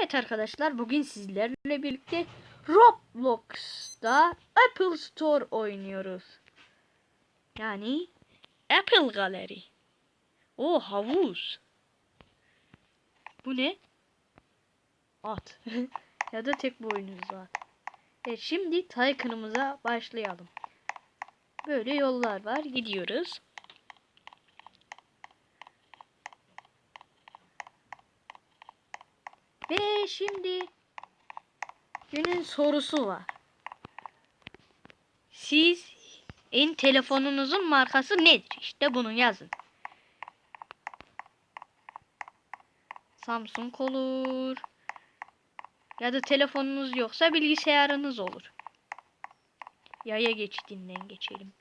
Evet arkadaşlar bugün sizlerle birlikte Roblox'ta Apple Store oynuyoruz. Yani Apple Gallery. O havuz. Bu ne? At. ya da tek boynuzlu at. Evet şimdi Tycoon'ımıza başlayalım. Böyle yollar var. Gidiyoruz. Ve şimdi günün sorusu var. Siz en telefonunuzun markası nedir? İşte bunu yazın. Samsung olur. Ya da telefonunuz yoksa bilgisayarınız olur. Yaya geçidinden geçelim.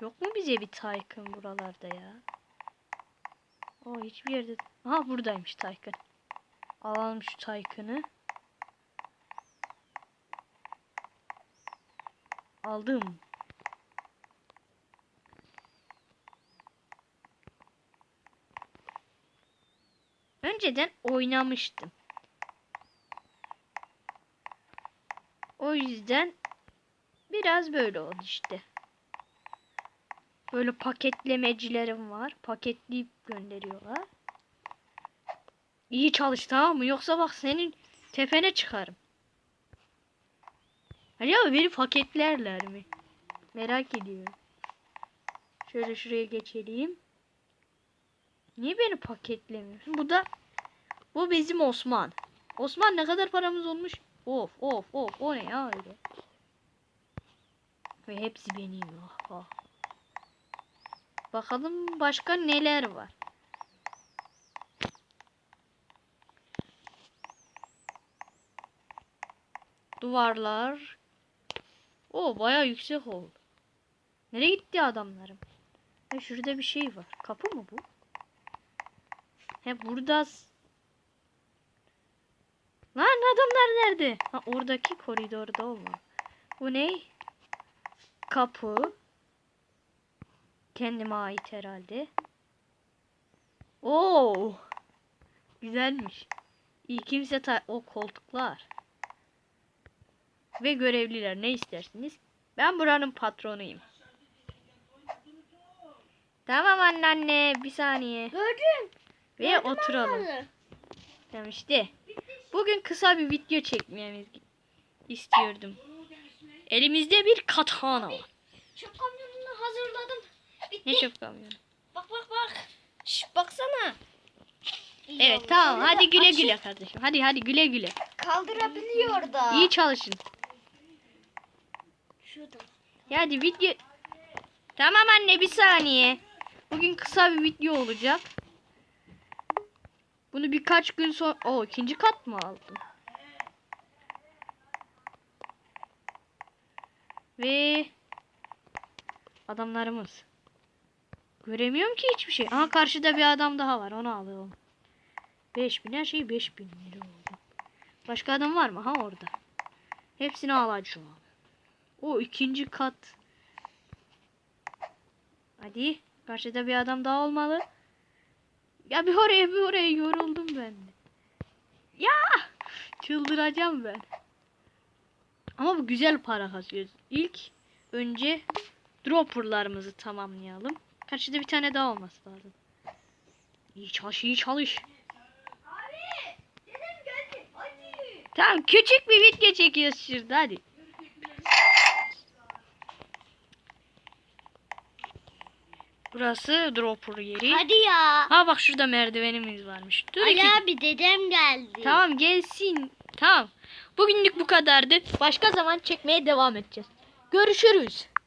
Yok mu bize bir Tycoon buralarda ya? O hiçbir yerde. Aha buradaymış Tycoon. Alalım şu Tycoon'ı. Aldım. Önceden oynamıştım. O yüzden biraz böyle oldu işte. Böyle paketlemecilerim var. Paketleyip gönderiyorlar. İyi çalış tamam mı? Yoksa bak senin tepene çıkarım. Acaba beni paketlerler mi? Merak ediyorum. Şöyle şuraya geçelim. Niye beni paketlemiyorsun? Bu da bu bizim Osman. Osman ne kadar paramız olmuş? Of of of o ne ya öyle. Ve hepsi benim. Ah, ah. Bakalım başka neler var. Duvarlar. O baya yüksek oldu. Nereye gitti adamlarım? Ha, şurada bir şey var. Kapı mı bu? He burada. Lan adamlar nerede? Ha oradaki koridorda olma. Bu ne? Kapı. Kendime ait herhalde. Oo. Güzelmiş. İyi kimse ta o koltuklar. Ve görevliler ne istersiniz? Ben buranın patronuyum. Tamam anneanne bir saniye. Gördüm. Ve oturalım. Tamam işte. Bugün kısa bir video çekmemiz istiyordum. Elimizde bir katana var. Çöp kamyonunu hazırladım. Çöp kamyonu? Bak bak bak. Şş, baksana. Evet tamam hadi güle güle kardeşim. Hadi hadi güle güle. Kaldırabiliyor da. İyi çalışın. Şurada. Ya hadi video... Tamam anne bir saniye. Bugün kısa bir video olacak. Bunu birkaç gün sonra... O ikinci kat mı aldım? Ve... Adamlarımız. Göremiyorum ki hiçbir şey. Aha karşıda bir adam daha var. Onu alalım. 5000 her şey 5000 lira oldu. Başka adam var mı? Ha orada. Hepsini alacağım. O ikinci kat. Hadi. Karşıda bir adam daha olmalı. Ya bir oraya bir oraya yoruldum ben. Ya! Çıldıracağım ben. Ama bu güzel para kazıyoruz. İlk önce dropperlarımızı tamamlayalım. Karşıda bir tane daha olması lazım. İyi çalış, iyi çalış. Tamam küçük bir video çekiyoruz şurada hadi. Burası dropper yeri. Hadi ya. Ha bak şurada merdivenimiz varmış. Dur Ali iki- abi dedem geldi. Tamam gelsin. Tamam. Bugünlük bu kadardı. Başka zaman çekmeye devam edeceğiz. Görüşürüz.